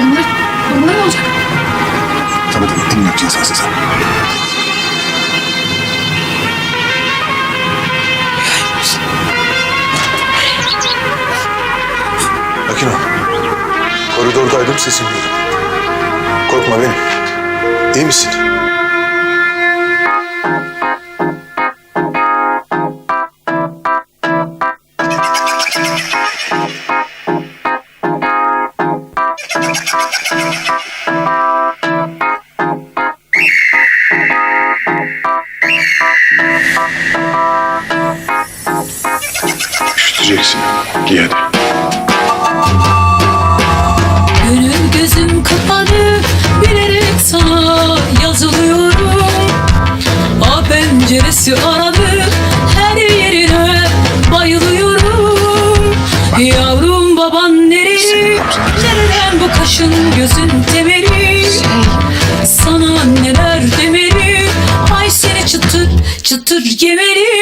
Onlar, onlar ne? Tamam tamam dinleyeceğiz sen sen. Sakin. Koridordaydım sesini duydum. Korkma benim. İyi misin? Üşüteceksin. Giy hadi. Gönül gözüm kapalı bilerek sana yazılıyorum A penceresi aradı kaşın gözün temeli. Sana neler demeli? Ay seni çıtır çıtır yemeli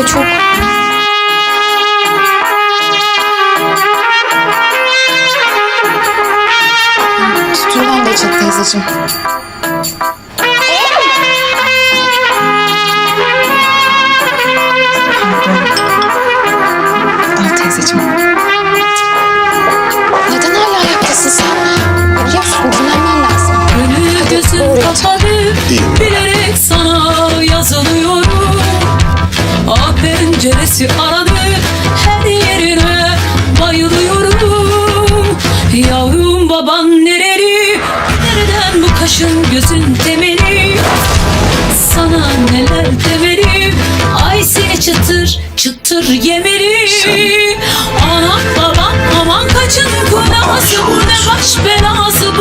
Onlarla çok... Tutuyor ben de teyzeciğim. Penceresi aradı her yerine bayılıyorum. Yavrum baban nereli? Nereden bu kaşın gözün temeli? Sana neler demeli? Ay seni çıtır çıtır yemeli. Anam babam aman kaçın kulası bu ne baş belası